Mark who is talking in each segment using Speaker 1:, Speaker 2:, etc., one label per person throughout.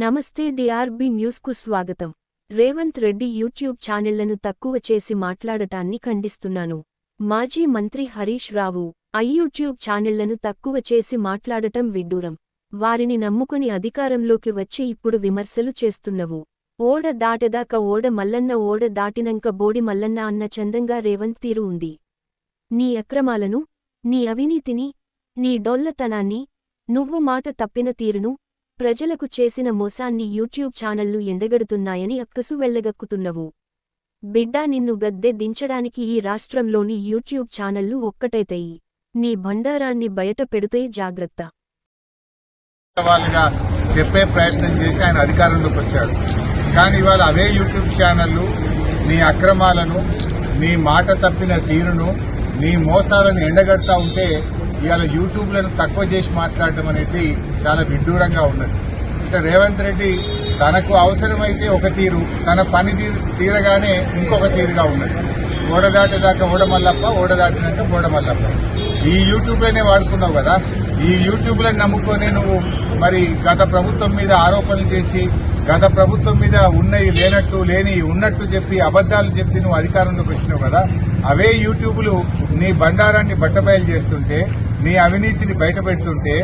Speaker 1: నమస్తే డిఆర్బి న్యూస్కు స్వాగతం. రేవంత్ రెడ్డి యూట్యూబ్ ఛానళ్ళను తక్కువ చేసి మాట్లాడటాన్ని ఖండిస్తున్నాను. మాజీ మంత్రి హరీష్ రావు ఐ యూట్యూబ్ ఛానళ్ళను తక్కువ చేసి మాట్లాడటం విడ్డూరం. వారిని నమ్ముకుని అధికారంలోకి వచ్చి ఇప్పుడు విమర్శలు చేస్తున్నవు. ఓడ దాటదాక ఓడ మల్లన్న ఓడ దాటినంక బోడి మల్లన్న అన్న చందంగా రేవంత్ తీరు ఉంది. నీ అక్రమాలను నీ అవినీతిని నీ డొల్లతనాన్ని నువ్వు మాట తప్పిన తీరును ప్రజలకు చేసిన మోసాన్ని యూట్యూబ్ ఛానళ్ళు ఎండగడుతున్నాయని అక్కసు వెళ్ళగక్కుతున్నవు బిడ్డా నిన్ను గద్దె దించడానికి ఈ రాష్ట్రంలోని యూట్యూబ్ ఛానళ్ళు ఒక్కటైతాయి. నీ బండారాన్ని బయట పెడితే జాగ్రత్త.
Speaker 2: చెప్పే ప్రయత్నం చేసి ఆయన అధికారంలోకి వచ్చాడు. కానీ ఇవాళ అదే యూట్యూబ్ ఛానళ్ళు నీ అక్రమాలను నీ మాట తప్పిన తీరును నీ మోసాలను ఎండగడతా ఉంటే ఇవాళ యూట్యూబ్లను తక్కువ చేసి మాట్లాడటం అనేది చాలా విడ్డూరంగా ఉన్నది. ఇక రేవంత్ రెడ్డి తనకు అవసరమైతే ఒక తీరు తన పని తీరు- తీరగానే ఇంకొక తీరుగా ఉన్నది. ఓడదాటేదాకా ఓడమల్లప్ప ఓడదాటినాక ఓడమల్లప్ప ఈ యూట్యూబ్లోనే వాడుకున్నావు కదా? ఈ యూట్యూబ్లను నమ్ముకొని నువ్వు మరి గత ప్రభుత్వం మీద ఆరోపణలు చేసి గత ప్రభుత్వం మీద ఉన్నవి లేనట్టు లేని ఉన్నట్టు చెప్పి అబద్దాలు చెప్పి నువ్వు అధికారంలోకి వచ్చినావు కదా? అవే యూట్యూబ్లు నీ బండారాన్ని బట్టబయలు చేస్తుంటే నీ అవినీతిని బయటపెడుతుంటే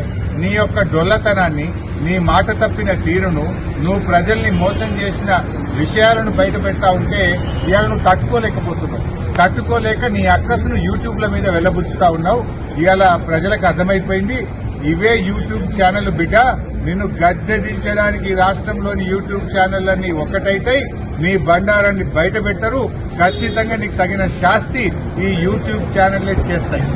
Speaker 2: నీ యొక్క డొల్లతనాన్ని నీ మాట తప్పిన తీరును నువ్వు ప్రజల్ని మోసం చేసిన విషయాలను బయట పెడతా ఉంటే ఇవాళ నువ్వు తట్టుకోలేకపోతున్నావు. తట్టుకోలేక నీ అక్కసును యూట్యూబ్ల మీద వెళ్ళబుచ్చుతా ఉన్నావు. ఇవాళ ప్రజలకు అర్థమైపోయింది ఇవే యూట్యూబ్ ఛానల్ బిడ్డ నిన్ను గద్దెదించడానికి రాష్ట్రంలోని యూట్యూబ్ ఛానళ్ళన్నీ ఒకటైతే నీ బండారాన్ని బయట పెట్టరు ఖచ్చితంగా నీకు తగిన శాస్తి ఈ యూట్యూబ్ ఛానళ్ళే చేస్తాయి.